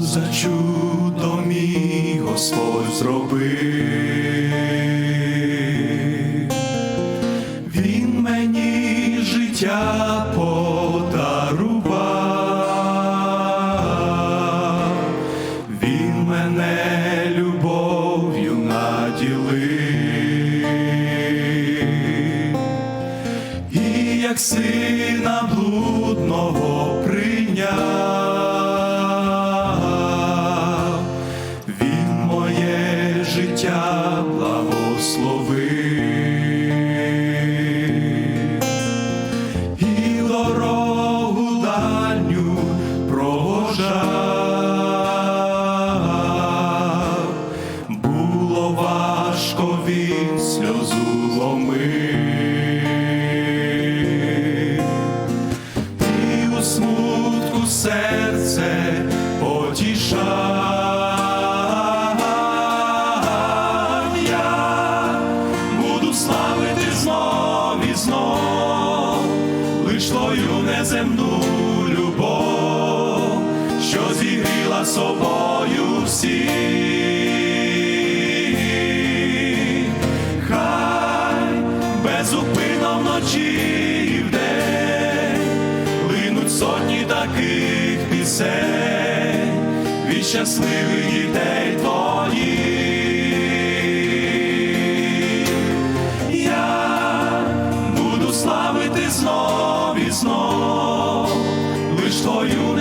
за чудо мій Господь зробив? Він мені життя подарував, він мене любов'ю наділив, і як сина блудного прийняв, життя благословив. І дорогу дальню провожав, було важко він сльозу ломив, і у смутку серце потішав неземну любов, що зігріла собою всі. Хай безупинно вночі і вдень сотні таких пісень від щасливих дітей твоїх.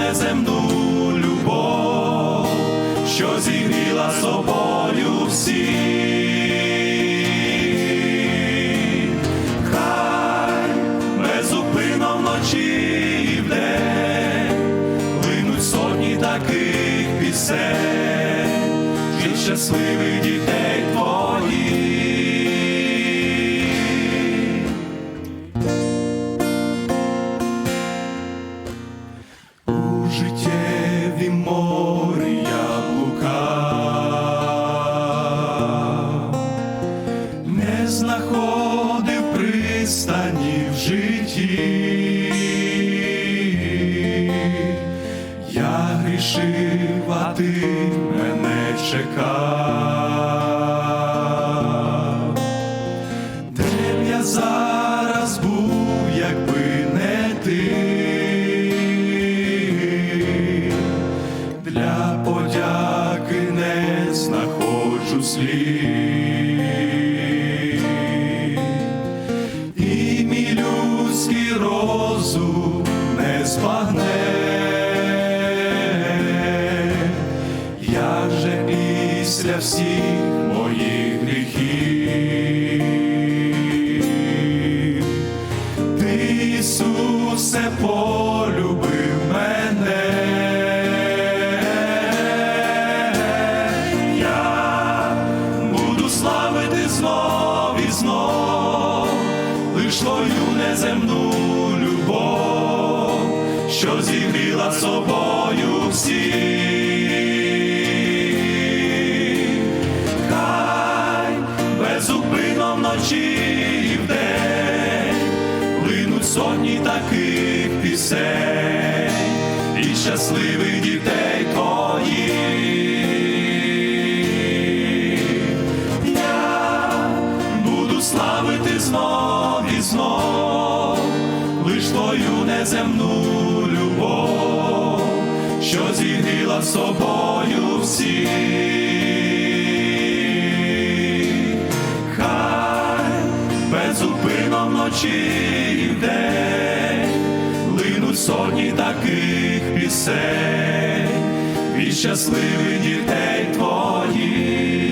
Неземну любов, що зігріла собою всі. Хай безупинно вночі і сотні таких пісень від щасливих дітей твоїх. Я грішив, а ти мене чекав. Де б я зараз був, якби не ти, для подяки не знаходжу слів. Неземну любов, що зігріла собою всі. Хай безупинно вночі і вдень линуть сотні таких пісень і щасливих дітей твоїх. Я буду славити знов і знов, твою неземну любов, що зігріла собою всі. Хай безупинно вночі і вдень линуть сотні таких пісень від щасливих дітей твоїх.